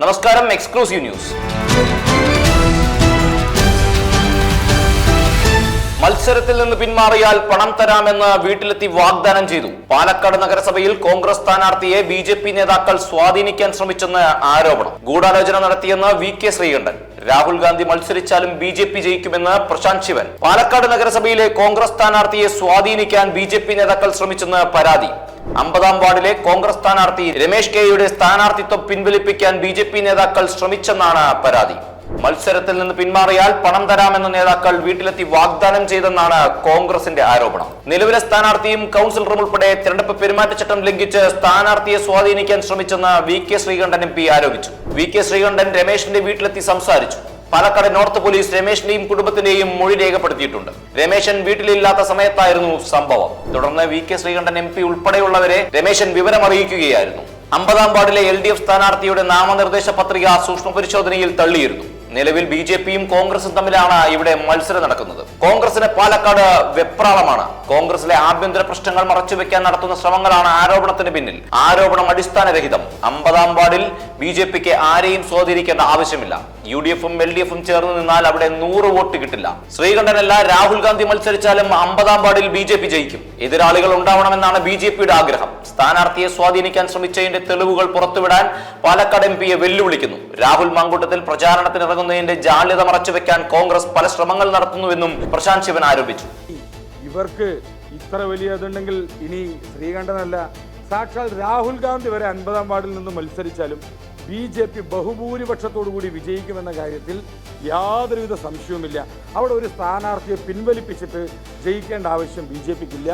നമസ്കാരം exclusive news. മത്സരത്തിൽ നിന്ന് പിന്മാറിയാൽ പണം തരാമെന്ന് വീട്ടിലെത്തി വാഗ്ദാനം ചെയ്തു. പാലക്കാട് നഗരസഭയിൽ കോൺഗ്രസ് സ്ഥാനാർത്ഥിയെ ബി ജെ പി നേതാക്കൾ സ്വാധീനിക്കാൻ ശ്രമിച്ചെന്ന് ആരോപണം. ഗൂഢാലോചന നടത്തിയെന്ന് വി കെ ശ്രീകണ്ഠൻ. രാഹുൽ ഗാന്ധി മത്സരിച്ചാലും ബി ജെ പി ജയിക്കുമെന്ന് പ്രശാന്ത് ശിവൻ. പാലക്കാട് നഗരസഭയിലെ കോൺഗ്രസ് സ്ഥാനാർത്ഥിയെ സ്വാധീനിക്കാൻ ബി ജെ പി നേതാക്കൾ ശ്രമിച്ചെന്ന് പരാതി. അമ്പതാം വാർഡിലെ കോൺഗ്രസ് സ്ഥാനാർത്ഥി രമേശ് കെയുടെ സ്ഥാനാർത്ഥിത്വം പിൻവലിപ്പിക്കാൻ ബി നേതാക്കൾ ശ്രമിച്ചെന്നാണ് പരാതി. മത്സരത്തിൽ നിന്ന് പിന്മാറിയാൽ പണം തരാമെന്ന നേതാക്കൾ വീട്ടിലെത്തി വാഗ്ദാനം ചെയ്തെന്നാണ് കോൺഗ്രസിന്റെ ആരോപണം. നിലവിലെ സ്ഥാനാർത്ഥിയും കൗൺസിലറും ഉൾപ്പെടെ തെരഞ്ഞെടുപ്പ് പെരുമാറ്റച്ചട്ടം ലംഘിച്ച് സ്ഥാനാർത്ഥിയെ സ്വാധീനിക്കാൻ ശ്രമിച്ചെന്ന് V K Sreekandan M P ആരോപിച്ചു. വി കെ ശ്രീകണ്ഠൻ രമേശിന്റെ വീട്ടിലെത്തി സംസാരിച്ചു. പാലക്കാട് നോർത്ത് പോലീസ് രമേശിന്റെയും കുടുംബത്തിന്റെയും മൊഴി രേഖപ്പെടുത്തിയിട്ടുണ്ട്. രമേശൻ വീട്ടിലില്ലാത്ത സമയത്തായിരുന്നു സംഭവം. തുടർന്ന് V K Sreekandan M P ഉൾപ്പെടെയുള്ളവരെ Ramesan വിവരം അറിയിക്കുകയായിരുന്നു. അമ്പതാം വാർഡിലെ എൽ ഡി എഫ് സ്ഥാനാർത്ഥിയുടെ നാമനിർദ്ദേശ പത്രിക സൂക്ഷ്മ പരിശോധനയിൽ തള്ളിയിരുന്നു. നിലവിൽ ബി ജെ പിയും കോൺഗ്രസും തമ്മിലാണ് ഇവിടെ മത്സരം നടക്കുന്നത്. കോൺഗ്രസിന് പാലക്കാട് വെപ്രാളമാണ്. കോൺഗ്രസിലെ ആഭ്യന്തര പ്രശ്നങ്ങൾ മറച്ചുവെക്കാൻ നടത്തുന്ന ശ്രമങ്ങളാണ് ആരോപണത്തിന് പിന്നിൽ. ആരോപണം അടിസ്ഥാനരഹിതം. അമ്പതാം വാർഡിൽ ബി ജെ പിക്ക് ആരെയും സ്വാധീനിക്കേണ്ട ആവശ്യമില്ല. യു ഡി എഫും എൽ ഡി എഫും ചേർന്ന് നിന്നാൽ അവിടെ നൂറ് വോട്ട് കിട്ടില്ല. ശ്രീകണ്ഠനല്ല രാഹുൽ ഗാന്ധി മത്സരിച്ചാലും അമ്പതാം വാർഡിൽ ബി ജെ പി ജയിക്കും. എതിരാളികൾ ഉണ്ടാവണമെന്നാണ് ബി ജെ പിയുടെ ആഗ്രഹം. സ്ഥാനാർത്ഥിയെ സ്വാധീനിക്കാൻ ശ്രമിച്ചതിന്റെ തെളിവുകൾ പുറത്തുവിടാൻ പാലക്കാട് എം പിയെ വെല്ലുവിളിക്കുന്നു. രാഹുൽ മാങ്കൂട്ടത്തിൽ പ്രചാരണത്തിനിറങ്ങുന്നതിന്റെ ജാള്യത മറച്ചുവെക്കാൻ കോൺഗ്രസ് പല ശ്രമങ്ങൾ നടത്തുന്നുവെന്നും പ്രശാന്ത് ശിവൻ ആരോപിച്ചു. ഇവർക്ക് ഇത്ര വലിയതുണ്ടെങ്കിൽ ഇനി ശ്രീകണ്ഠനല്ല. സാക്ഷാൽ രാഹുൽ ഗാന്ധി വരെ അൻപതാം വാർഡിൽ നിന്ന് മത്സരിച്ചാലും ബി ജെ പി ബഹുഭൂരിപക്ഷത്തോടുകൂടി വിജയിക്കുമെന്ന കാര്യത്തിൽ യാതൊരുവിധ സംശയവുമില്ല. അവിടെ ഒരു സ്ഥാനാർത്ഥിയെ പിൻവലിപ്പിച്ചിട്ട് ജയിക്കേണ്ട ആവശ്യം ബി ജെ പിക്കില്ല.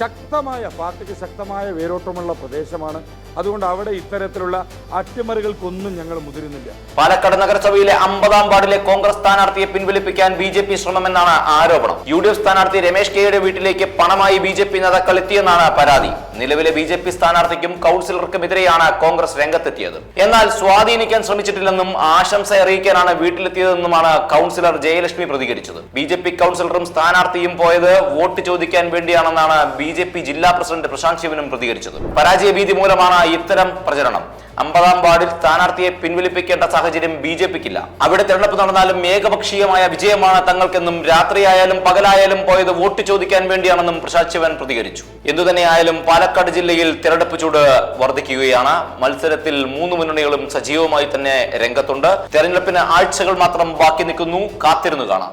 ശക്തമായ പാർട്ടിക്ക് ശക്തമായ വേരോട്ടമുള്ള പ്രദേശമാണ്. അതുകൊണ്ട് അവിടെ ഇത്തരത്തിലുള്ള അട്ടിമറികൾക്കൊന്നും ഞങ്ങൾ മുതിരുന്നില്ല. പാലക്കാട് നഗരസഭയിലെ അമ്പതാം വാർഡിലെ കോൺഗ്രസ് സ്ഥാനാർത്ഥിയെ പിൻവലിപ്പിക്കാൻ ബി ജെ പി ശ്രമമെന്നാണ് ആരോപണം. യു ഡി എഫ് സ്ഥാനാർത്ഥി രമേശ് കെയുടെ വീട്ടിലേക്ക് പണമായി ബി ജെ പി നേതാക്കൾ എത്തിയെന്നാണ് പരാതി. നിലവിലെ ബി ജെ പി സ്ഥാനാർത്ഥിക്കും കൗൺസിലർക്കുമെതിരെയാണ് കോൺഗ്രസ് രംഗത്തെത്തിയത്. എന്നാൽ സ്വാധീനിക്കാൻ ശ്രമിച്ചിട്ടില്ലെന്നും ആശംസ അറിയിക്കാനാണ് വീട്ടിലെത്തിയതെന്നുമാണ് കൗൺസിലർ ജയലക്ഷ്മി പ്രതികരിച്ചത്. ബി ജെ പി കൗൺസിലറും സ്ഥാനാർത്ഥിയും പോയത് വോട്ട് ചോദിക്കാൻ വേണ്ടിയാണെന്നാണ് ജെ പി ജില്ലാ പ്രസിഡന്റ് പ്രശാന്ത് ശിവനും പ്രതികരിച്ചത്. പരാജയ ഭീതി മൂലമാണ് ഇത്തരം പ്രചരണം. അമ്പതാം വാർഡിൽ സ്ഥാനാർത്ഥിയെ പിൻവലിപ്പിക്കേണ്ട സാഹചര്യം ബി ജെ പിക്കില്ല. അവിടെ തെരഞ്ഞെടുപ്പ് നടന്നാലും ഏകപക്ഷീയമായ വിജയമാണ് തങ്ങൾക്കെന്നും രാത്രിയായാലും പകലായാലും പോയത് വോട്ട് ചോദിക്കാൻ വേണ്ടിയാണെന്നും പ്രശാന്ത് ശിവൻ പ്രതികരിച്ചു. എന്തുതന്നെയായാലും പാലക്കാട് ജില്ലയിൽ തെരഞ്ഞെടുപ്പ് ചൂട് വർദ്ധിക്കുകയാണ് മത്സരത്തിൽ മൂന്ന് മുന്നണികളും സജീവമായി തന്നെ രംഗത്തുണ്ട്. തെരഞ്ഞെടുപ്പിന് ആഴ്ചകൾ മാത്രം ബാക്കി നിൽക്കുന്നു. കാത്തിരുന്നു കാണാം.